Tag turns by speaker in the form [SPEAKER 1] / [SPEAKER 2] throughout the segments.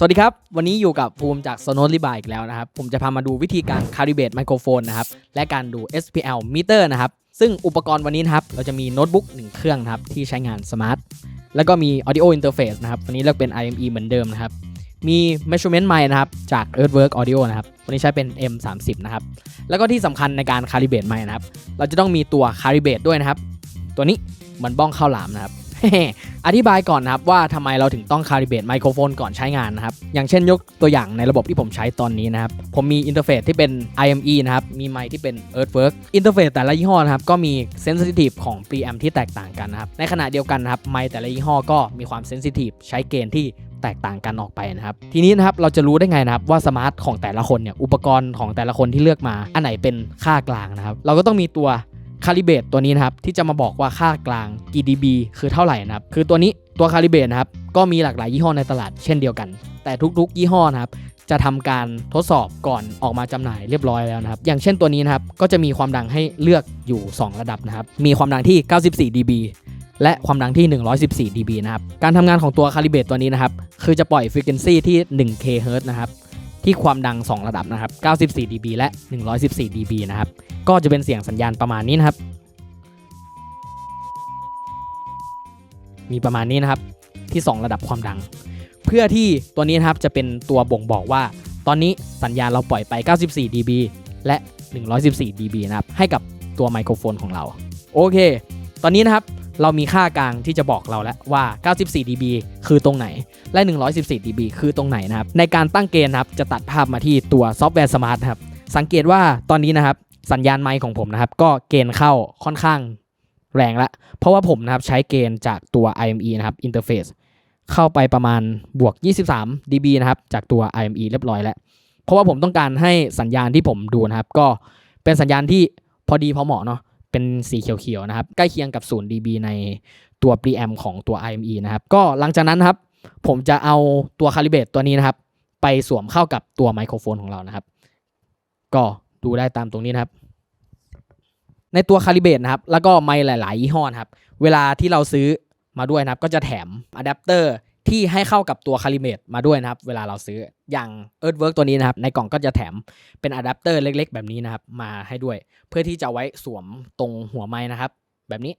[SPEAKER 1] สวัสดีครับ วันนี้อยู่กับภูมิจาก Sonos r e b a อีกแล้วนะครับ ผมจะพามาดูวิธีการ calibrate ไมโครโฟนนะครับ และการดู SPL meter นะครับ ซึ่งอุปกรณ์วันนี้นะครับ เราจะมีโน้ตบุ๊ก1เครื่องนะครับ ที่ใช้งานสมาร์ท แล้วก็มี audio interface นะครับ วันนี้เลือกเป็น IME เหมือนเดิมนะครับ มี measurement mic นะครับ จาก Earthwork Audio นะครับ วันนี้ใช้เป็น M30 นะครับ แล้วก็ที่สำคัญในการ calibrate mic นะครับ เราจะต้องมีตัว calibrate ด้วยนะครับ ตัวนี้เหมือนบ้องข้าวหลามนะครับ อธิบายก่อนนะครับว่าทำไมเราถึงต้องคาลิเบตไมโครโฟนก่อนใช้งานนะครับ อย่างเช่นยกตัวอย่างในระบบที่ผมใช้ตอนนี้นะครับ ผมมีอินเทอร์เฟซที่เป็น IME นะครับ มีไมค์ที่เป็น Earthwork อินเทอร์เฟซแต่ละยี่ห้อนะครับ ก็มีเซนซิทีฟของ preamp ที่แตกต่างกันนะครับ ในขณะเดียวกันนะครับไมค์แต่ละยี่ห้อก็มีความเซนซิทีฟใช้เกณฑ์ที่แตกต่างกันออกไปนะครับ ทีนี้นะครับเราจะรู้ได้ไงนะครับว่าสมาร์ทของแต่ละคนเนี่ยอุปกรณ์ของแต่ละคนที่เลือกมาอันไหนเป็นค่ากลางนะครับ เราก็ต้องมีตัว คาลิเบตตัวนี้นะครับที่จะมาบอกว่าค่ากลาง GDB คือเท่าไหร่นะครับคือตัวนี้ตัวคาลิเบตนะครับก็มีหลากหลายยี่ห้อในตลาดเช่นเดียวกัน แต่ทุกๆ ยี่ห้อนะครับจะทำการทดสอบก่อนออกมาจำหน่ายเรียบร้อยแล้วนะครับ อย่างเช่นตัวนี้นะครับ ก็จะมีความดังให้เลือกอยู่ 2 ระดับนะครับ มีความดังที่ 94 dB และความดังที่ 114 dB นะครับ การทำงานของตัวคาลิเบตตัวนี้นะครับ คือจะปล่อยฟรีเควนซีที่ 1 kHz นะครับ ที่ความดัง 2 ระดับนะครับ 94 dB และ 114 dB นะครับ ก็จะเป็นเสียงสัญญาณประมาณนี้นะครับ มีประมาณนี้นะครับ ที่ 2 ระดับความดัง เพื่อที่ตัวนี้นะครับจะเป็นตัวบ่งบอกว่า ตอนนี้สัญญาณเราปล่อยไป 94 dB และ 114 dB นะครับ ให้กับตัวไมโครโฟนของเรา โอเค ตอนนี้นะครับ เรามีค่ากลางที่จะบอกเราแล้วว่า 94 dB คือตรงไหน และ 114 dB คือตรงไหนนะครับ ในการตั้งเกณฑ์นะครับ จะตัดภาพมาที่ตัวซอฟต์แวร์สมาร์ทครับ สังเกตว่าตอนนี้นะครับ สัญญาณไมค์ของผมนะครับ ก็เกณฑ์เข้าค่อนข้างแรงละ เพราะว่าผมนะครับใช้เกณฑ์จากตัว IME นะครับ Interface เข้าไปประมาณบวก 23 dB นะครับ จากตัว IME เรียบร้อยแล้ว เพราะว่าผมต้องการให้สัญญาณที่ผมดูนะครับ ก็เป็นสัญญาณที่พอดีพอเหมาะเนาะ เป็นสีเขียวๆนะครับ ใกล้เคียงกับ 0 dB ในตัว preamp ของตัว IME นะครับ ก็หลังจากนั้นครับ ผมจะเอาตัวคาลิเบตตัวนี้นะครับ ไปสวมเข้ากับตัวไมโครโฟนของเรานะครับ ก็ดูได้ตามตรงนี้นะครับ ในตัวคาลิเบตนะครับ แล้วก็ไมค์หลาย ๆ ยี่ห้อนะครับ เวลาที่เราซื้อมาด้วยนะครับ ก็จะแถมอะแดปเตอร์ ที่ให้เข้ากับตัวคาลิเบตมาด้วยนะครับ เวลาเราซื้ออย่าง Earthwork ตัวนี้นะครับ ในกล่องก็จะแถมเป็นอะแดปเตอร์เล็ก ๆ แบบนี้นะครับ มาให้ด้วย เพื่อที่จะไว้สวมตรงหัวไม้นะครับ แบบนี้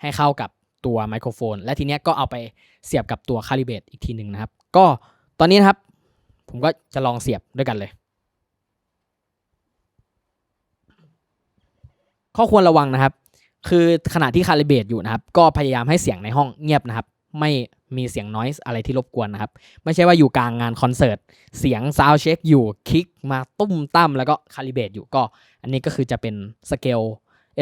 [SPEAKER 1] ให้เข้ากับตัวไมโครโฟน และทีเนี้ยก็เอาไปเสียบกับตัวคาลิเบตอีกทีหนึ่งนะครับ ก็ตอนนี้นะครับ ผมก็จะลองเสียบด้วยกันเลย ข้อควรระวังนะครับ คือขณะที่คาลิเบตอยู่นะครับ ก็พยายามให้เสียงในห้องเงียบนะครับ ไม่ มีเสียงน i s e อะไรที่รบกวนนะครับ ไม่ใช่ว่าอยู่กลางงานคอนเสิร์ต เสียงซาวเช็คอยู่คลิกมาตุ้มตั้มแล้วก็คาลิเบตอยู่ก็ อันนี้ก็คือจะเป็นสเกล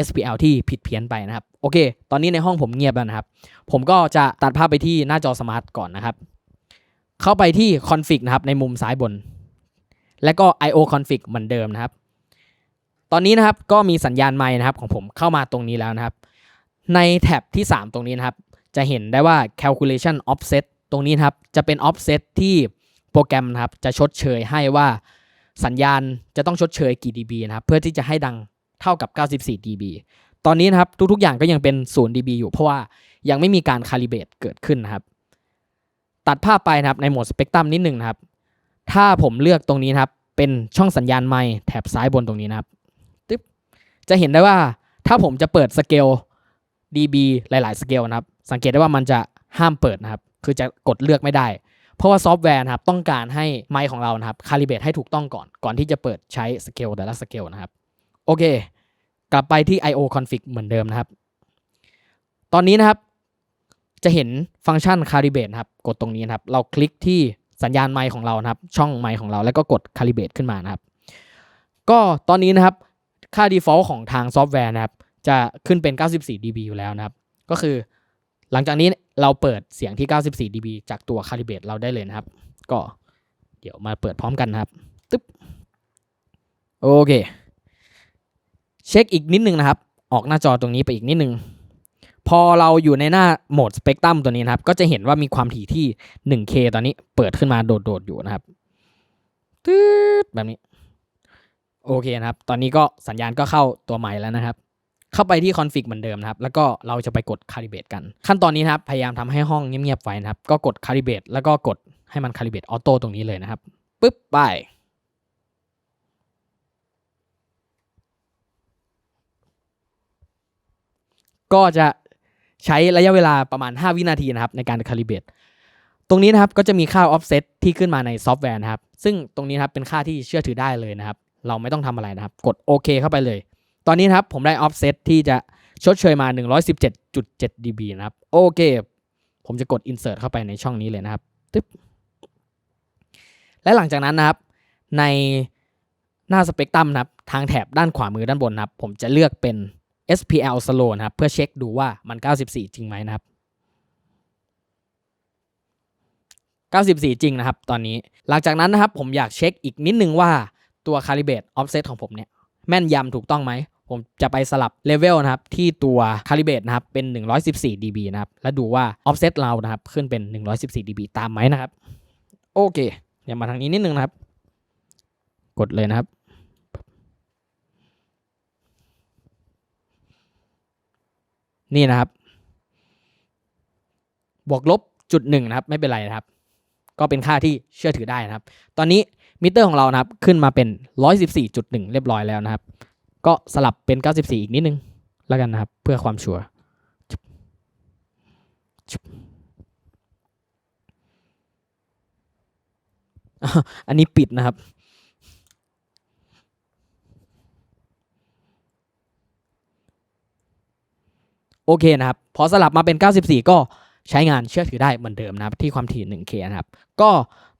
[SPEAKER 1] SPL ที่ผิดเพี้ยนไปนะครับ โอเค ตอนนี้ในห้องผมเงียบแล้วนะครับ ผมก็จะตัดภาพไปที่หน้าจอสมาร์ทก่อนนะครับ เข้าไปที่ config นะครับในมุมซ้ายบน และก็ IO config เหมือนเดิมนะครับ ตอนนี้นะครับก็มีสัญญาณไมค์นะครับของผมเข้ามาตรงนี้แล้วนะครับ ในแท็บที่ 3 ตรงนี้นะครับ จะเห็นได้ว่า calculation offset ตรงนี้ครับ จะเป็น offset ที่โปรแกรมนะครับ จะชดเชยให้ว่าสัญญาณจะต้องชดเชยกี่ dB นะครับ เพื่อที่จะให้ดังเท่ากับ 94 dB ตอนนี้นะครับ ทุกๆอย่างก็ยังเป็น 0 dB อยู่ เพราะว่ายังไม่มีการคาลิเบตเกิดขึ้นนะครับ ตัดภาพไปนะครับในโหมดสเปกตรัมนิดหนึ่งนะครับ ถ้าผมเลือกตรงนี้นะครับ เป็นช่องสัญญาณไมค์แถบซ้ายบนตรงนี้นะครับตึ๊บจะเห็นได้ว่าถ้าผมจะเปิดสเกล dB หลาย ๆ สเกลนะครับ สังเกตได้ว่ามันจะห้ามเปิดนะครับ คือจะกดเลือกไม่ได้ เพราะว่าซอฟต์แวร์นะครับต้องการให้ไมค์ของเรานะครับคาลิเบตให้ถูกต้องก่อน ก่อนที่จะเปิดใช้สเกลแต่ละสเกลนะครับ โอเค กลับไปที่ IO config เหมือนเดิมนะครับ ตอนนี้นะครับจะเห็นฟังก์ชัน calibrate นะครับ กดตรงนี้นะครับ เราคลิกที่สัญญาณไมค์ของเรานะครับ ช่องไมค์ของเราแล้วก็กด calibrate ขึ้นมานะครับ ก็ตอนนี้นะครับ ค่า default ของทางซอฟต์แวร์นะครับ จะขึ้นเป็น 94 dB อยู่แล้วนะครับ ก็คือ หลังจากนี้เราเปิดเสียงที่ 94 dB จากตัว calibrate เราได้เลยนะครับ ก็เดี๋ยวมาเปิดพร้อมกันนะครับตึ๊บโอเค เช็คอีกนิดนึงนะครับ ออกหน้าจอตรงนี้ไปอีกนิดนึง พอเราอยู่ในหน้าโหมดสเปกตรัมตัวนี้นะครับ ก็จะเห็นว่ามีความถี่ที่ 1K ตอนนี้เปิดขึ้นมาโดดๆอยู่นะครับตืดแบบนี้ โอเคนะครับ ตอนนี้ก็สัญญาณก็เข้าตัวใหม่แล้วนะครับ เข้าไปที่คอนฟิกเหมือนเดิมนะครับ แล้วก็เราจะไปกดคาลิเบตกัน ขั้นตอนนี้นะครับ พยายามทำให้ห้องเงียบๆไว้นะครับ ก็กดคาลิเบตแล้วก็กดให้มันคาลิเบตออโต้ตรงนี้เลยนะครับปึ๊บไปก็จะใช้ระยะเวลาประมาณ 5 วินาทีนะครับในการคาลิเบตตรงนี้นะครับก็จะมีค่า offset ที่ขึ้นมาในซอฟต์แวร์นะครับ ซึ่งตรงนี้นะครับเป็นค่าที่เชื่อถือได้เลยนะครับ เราไม่ต้องทำอะไรนะครับ กดโอเคเข้าไปเลย ตอนนี้ครับผมได้ offset ที่จะชดเชยมา 117.7 dB นะครับ โอเค ผมจะกด insert เข้าไปในช่องนี้เลยนะครับตึ๊บและหลังจากนั้นนะครับ ในหน้าสเปกตรัมนะครับ ทางแถบด้านขวามือด้านบนนะครับ ผมจะเลือกเป็น SPL slow นะครับ เพื่อเช็คดูว่ามัน 94 จริงไหมนะครับ 94 จริงนะครับ ตอนนี้หลังจากนั้นนะครับ ผมอยากเช็คอีกนิดนึงว่าตัว calibrate offset ของผมเนี่ย แม่นยำถูกต้องไหม ผมจะไปสลับเลเวลนะครับที่ตัว calibrate นะครับเป็น 114 dB นะครับ แล้วดูว่า offset เรานะครับขึ้นเป็น 114 dB ตามไหมนะครับ โอเคเดี๋ยวมาทางนี้นิดนึงนะครับ กดเลยนะครับนี่นะครับ บวกลบจุดหนึ่งนะครับ ไม่เป็นไรนะครับ ก็เป็นค่าที่เชื่อถือได้นะครับ ตอนนี้มิเตอร์ของเรานะครับ ขึ้นมาเป็น 114.1 เรียบร้อยแล้วนะครับ ก็สลับเป็น 94 อีกนิดนึงแล้วกันนะครับ เพื่อความชัวร์อันนี้ปิดนะครับ โอเคนะครับ พอสลับมาเป็น 94 ก็ใช้งานเชื่อถือได้เหมือนเดิมนะครับ ที่ความถี่ 1K นะครับ ก็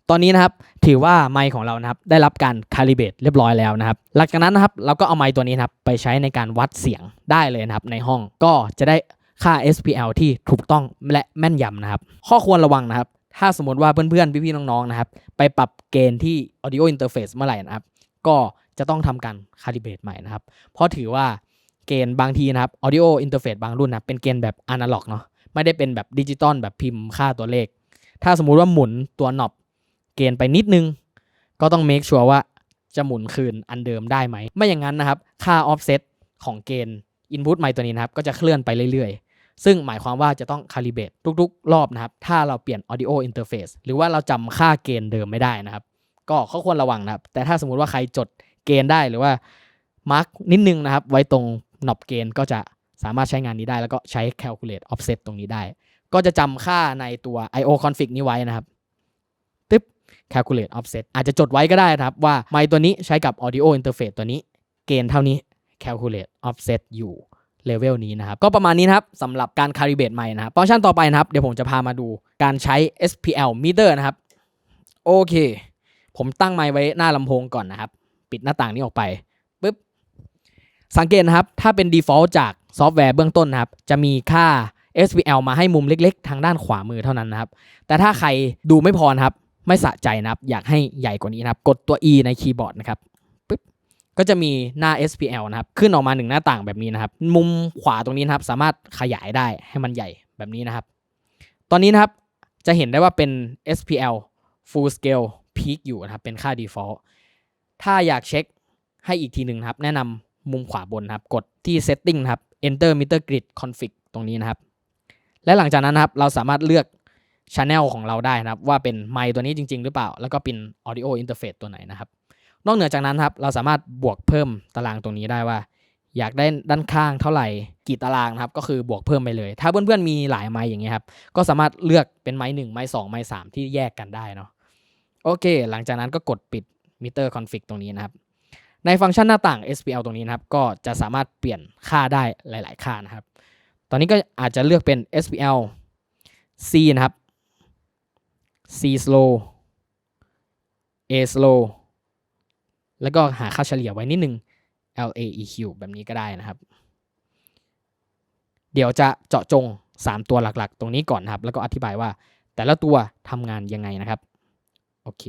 [SPEAKER 1] ตอนนี้นะครับถือว่าไมค์ของเรานะครับได้รับการคาลิเบตเรียบร้อยแล้วนะครับหลังจากนั้นนะครับเราก็เอาไมค์ตัวนี้นะครับไปใช้ในการวัดเสียงได้เลยนะครับในห้องก็จะได้ค่า SPL ที่ถูกต้องและแม่นยำนะครับ ข้อควรระวังนะครับ ถ้าสมมติว่าเพื่อนๆ พี่ๆ น้องๆ นะครับ ไปปรับเกณฑ์ที่ audio interface เมื่อไหร่นะครับ ก็จะต้องทำการคาลิเบตใหม่นะครับ เพราะถือว่าเกณฑ์บางทีนะครับ audio interface บางรุ่นนะเป็นเกณฑ์แบบอนาล็อกเนาะ ไม่ได้เป็นแบบดิจิตอลแบบพิมพ์ค่าตัวเลข ถ้าสมมุติว่าหมุนตัวน็อบ เกณฑ์ไปนิดนึง ก็ต้อง make sure ว่าจะหมุนคืนอันเดิมได้ไหม ไม่อย่างนั้นนะครับ ค่า offset ของเกณฑ์ input ไมค์ตัวนี้นะครับ ก็จะเคลื่อนไปเรื่อยๆ ซึ่งหมายความว่าจะต้อง calibrate ทุกๆ รอบนะครับ ถ้าเราเปลี่ยน audio interface หรือว่าเราจำค่าเกณฑ์เดิมไม่ได้นะครับ ก็ข้อควรระวังนะครับ แต่ถ้าสมมุติว่าใครจดเกณฑ์ได้หรือว่ามาร์กนิดนึงนะครับ ไว้ตรงหนอบเกณฑ์ก็จะสามารถใช้งานนี้ได้ แล้วก็ใช้ calculate offset ตรงนี้ได้ ก็จะจำค่าในตัว IO config นี้ไว้นะครับ calculate offset อาจจะจดไว้ก็ได้ครับว่าไมค์ตัวนี้ใช้กับ audio interface ตัวนี้ เกณฑ์เท่านี้ calculate offset อยู่เลเวลนี้นะครับก็ประมาณนี้นะครับสำหรับการ calibrate ไมค์นะครับฟังก์ชันต่อไปนะครับเดี๋ยวผมจะพามาดูการใช้ SPL meter นะครับโอเค ผมตั้งไมค์ไว้หน้าลำโพงก่อนนะครับ ปิดหน้าต่างนี้ออกไปปึ๊บสังเกตนะครับ ถ้าเป็น default จากซอฟต์แวร์เบื้องต้นนะครับ จะมีค่า SPL มาให้มุมเล็ก ๆ ทางด้านขวามือเท่านั้นนะครับ แต่ถ้าใครดูไม่พอนะครับ ไม่สะใจนะครับ อยากให้ใหญ่กว่านี้นะครับ กดตัว E ในคีย์บอร์ดนะครับปึ๊บก็จะมีหน้า SPL นะครับ ขึ้นออกมาหนึ่งหน้าต่างแบบนี้นะครับ มุมขวาตรงนี้นะครับ สามารถขยายได้ให้มันใหญ่แบบนี้นะครับ ตอนนี้นะครับจะเห็นได้ว่าเป็น SPL full scale peak อยู่นะครับ เป็นค่า default ถ้าอยากเช็คให้อีกทีหนึ่งครับ แนะนำมุมขวาบนครับ กดที่ setting ครับ enter meter grid config ตรงนี้นะครับ และหลังจากนั้นครับ เราสามารถเลือก channel ของเราได้นะครับ ว่าเป็นไมค์ตัวนี้จริง ๆ หรือเปล่า แล้วก็เป็น audio interface ตัวไหนนะครับ นอกเหนือจากนั้นครับเราสามารถบวกเพิ่มตารางตรงนี้ได้ว่า อยากได้ด้านข้างเท่าไหร่กี่ตารางนะครับก็คือบวกเพิ่มไปเลย ถ้าเพื่อนๆมีหลายไมค์อย่างเงี้ยครับก็สามารถเลือกเป็นไมค์หนึ่งไมค์สองไมค์สามที่แยกกันได้เนาะโอเค หลังจากนั้นก็กดปิด meter config ตรงนี้นะครับในฟังก์ชันหน้าต่าง SPL ตรงนี้นะครับ ก็จะสามารถเปลี่ยนค่าได้หลาย ๆ ค่านะครับ ตอนนี้ก็อาจจะเลือกเป็น SPL C นะครับ C slow A slow แล้วก็หาค่าเฉลี่ยไว้นิดนึง LAEQ แบบนี้ก็ได้นะครับ เดี๋ยวจะเจาะจง 3 ตัวหลักๆ ตรงนี้ก่อนนะครับ แล้วก็อธิบายว่าแต่ละตัวทำงานยังไงนะครับ โอเค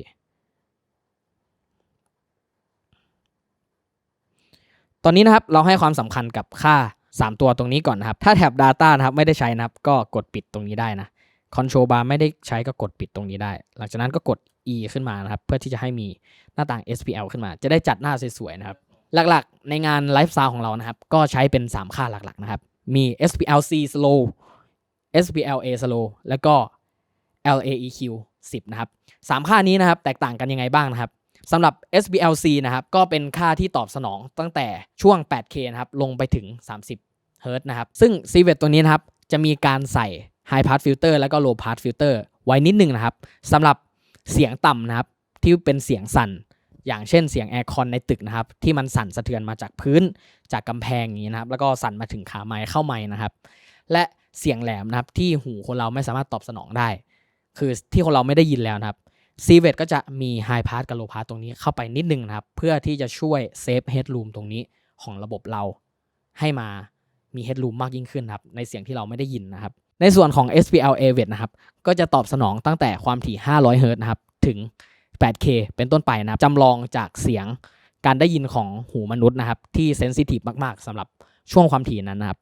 [SPEAKER 1] ตอนนี้นะครับเราให้ความสำคัญกับค่า 3 ตัวตรงนี้ก่อนนะครับ ถ้าแท็บ Data นะครับไม่ได้ใช้นะครับ ก็กดปิดตรงนี้ได้นะ Control Bar ไม่ได้ใช้ก็กดปิดตรงนี้ได้ หลังจากนั้นก็กด E ขึ้นมานะครับ เพื่อที่จะให้มีหน้าต่าง SPL ขึ้นมา จะได้จัดหน้าสวยๆนะครับ หลักๆ ในงานไลฟ์ซาวของเรานะครับ ก็ใช้เป็น 3 ค่าหลักๆนะครับ มี SPL C slow SPL A slow แล้วก็ LAEQ 10 นะครับ 3 ค่านี้นะครับแตกต่างกันยังไงบ้างนะครับสำหรับ SBLC นะครับ ก็เป็นค่าที่ตอบสนองตั้งแต่ช่วง 8K นะครับ ลงไปถึง 30เฮิรต์นะครับ ซึ่ง c v e t ตัวนี้นะครับ จะมีการใส่ High Pass Filter แล้วก็ Low Pass Filter ไว้นิดนึงนะครับสำหรับเสียงต่ำนะครับ ที่เป็นเสียงสั่น อย่างเช่นเสียงแอร์คอนในตึกนะครับ ที่มันสั่นสะเทือนมาจากพื้นจากกำแพงอย่างนี้นะครับ แล้วก็สั่นมาถึงขาไม้เข้าไม้นะครับ และเสียงแหลมนะครับที่หูคนเราไม่สามารถตอบสนองได้ คือที่คนเราไม่ได้ยินแล้วนะครับ c v e t ก็จะมี High Pass กับ Low Pass ตรงนี้เข้าไปนิดนึงนะครับ เพื่อที่จะช่วยเซฟ Headroom ตรงนี้ของระบบเราให้มามี Headroom มากยิ่งขึ้นครับในเสียงที่เราไม่ได้ยินนะครับ ในส่วนของ SPL AVET นะครับ ก็จะตอบสนองตั้งแต่ความถี่ 500เฮิรต์นะครับ ถึง 8K เป็นต้นไปนะครับจำลองจากเสียงการได้ยินของหูมนุษย์นะครับ ที่เซนซิทีฟมาก ๆสำหรับช่วงความถี่นั้นนะครับ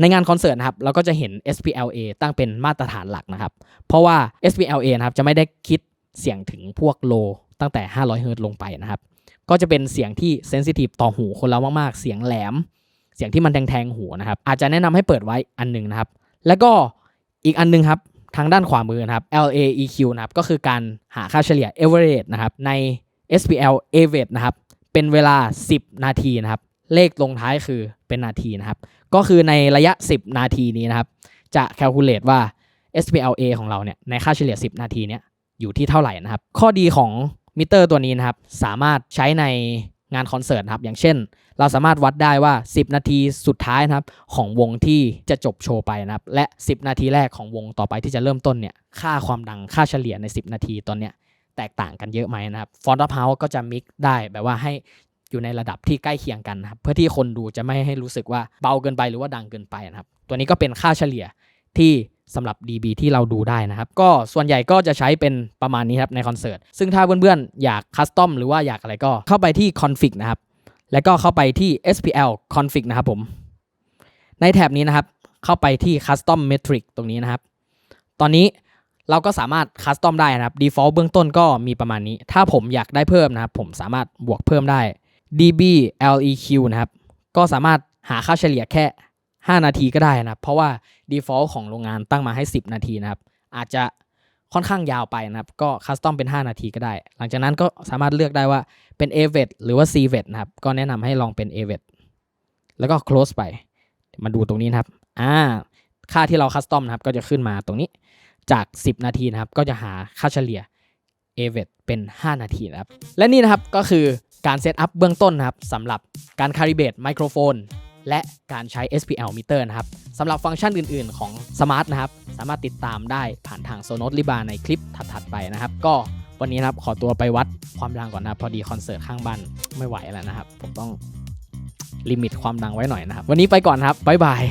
[SPEAKER 1] ในงานคอนเสิร์ตนะครับ เราก็จะเห็น SPLA ตั้งเป็นมาตรฐานหลักนะครับ เพราะว่า SPLA นะครับจะไม่ได้คิดเสียงถึงพวกโลตั้งแต่ 500เฮิรต์ลงไปนะครับ ก็จะเป็นเสียงที่เซนซิทีฟต่อหูคนเรามาก ๆ เสียงแหลม เสียงที่มันแทงๆหูนะครับ อาจจะแนะนำให้เปิดไว้อันหนึ่งนะครับ แล้วก็อีกอันหนึงครับทางด้านขวามือนะครับ LAEQ นะครับก็คือการหาค่าเฉลี่ย average นะครับใน SPL average นะครับเป็นเวลา 10 นาทีนะครับ เลขลงท้ายคือเป็นนาทีนะครับ ก็คือในระยะ 10 นาทีนี้นะครับ จะ calculate ว่า SPLA ของเราเนี่ยในค่าเฉลี่ย 10 นาทีเนี่ยอยู่ที่เท่าไหร่นะครับ ข้อดีของมิเตอร์ตัวนี้นะครับ สามารถใช้ใน งานคอนเสิร์ตครับอย่างเช่น เราสามารถวัดได้ว่า 10 นาทีสุดท้ายนะครับของวงที่จะจบโชว์ไปนะครับและ 10 นาทีแรกของวงต่อไปที่จะเริ่มต้นเนี่ยค่าความดังค่าเฉลี่ยใน 10 นาทีตอนเนี้ยแตกต่างกันเยอะไหมนะครับฟอนต์ of house ก็จะมิกได้แบบว่าให้อยู่ในระดับที่ใกล้เคียงกันนะครับเพื่อที่คนดูจะไม่ให้รู้สึกว่าเบาเกินไปหรือว่าดังเกินไปนะครับตัวนี้ก็เป็นค่าเฉลี่ยที่ สำหรับ dB ที่เราดูได้นะครับ ก็ส่วนใหญ่ก็จะใช้เป็นประมาณนี้ครับในคอนเสิร์ต ซึ่งถ้าเพื่อนๆ อยากคัสตอมหรือว่าอยากอะไรก็เข้าไปที่ config นะครับ แล้วก็เข้าไปที่ SPL config นะครับผม ในแท็บนี้นะครับ เข้าไปที่ custom metric ตรงนี้นะครับ ตอนนี้เราก็สามารถ custom ได้นะครับ default เบื้องต้นก็มีประมาณนี้ ถ้าผมอยากได้เพิ่มนะครับ ผมสามารถบวกเพิ่มได้ dB leq นะครับ ก็สามารถหาค่าเฉลี่ยแค่ 5 นาทีก็ได้นะครับ เพราะว่า default ของโรงงานตั้งมาให้ 10 นาทีนะครับ อาจจะค่อนข้างยาวไปนะครับ ก็คัสตอมเป็น 5 นาทีก็ได้ หลังจากนั้นก็สามารถเลือกได้ว่าเป็น a v e t หรือว่า c v e t นะครับ ก็แนะนำให้ลองเป็น a v e t แล้วก็ close ไป มาดูตรงนี้นะครับ อ่า ค่าที่เราคัสตอมนะครับ ก็จะขึ้นมาตรงนี้ จาก 10 นาทีนะครับ ก็จะหาค่าเฉลี่ย a v e t เป็น 5 นาทีนะครับ และนี่นะครับก็คือการเซตอัพเบื้องต้นนะครับสำหรับการคาลิเบตไมโครโฟน และการใช้ SPL meter นะครับสำหรับฟังก์ชันอื่น ๆ ของ Smart นะครับ สามารถติดตามได้ผ่านทาง Sonos l i b a ในคลิปถัด ๆ ไปนะครับ ก็วันนี้นะครับขอตัวไปวัดความดังก่อนนะพอดีคอนเสิร์ตข้างบ้านไม่ไหวแล้วนะครับ ผมต้องลิมิตความดังไว้หน่อยนะครับ วันนี้ไปก่อนครับบ๊ายบาย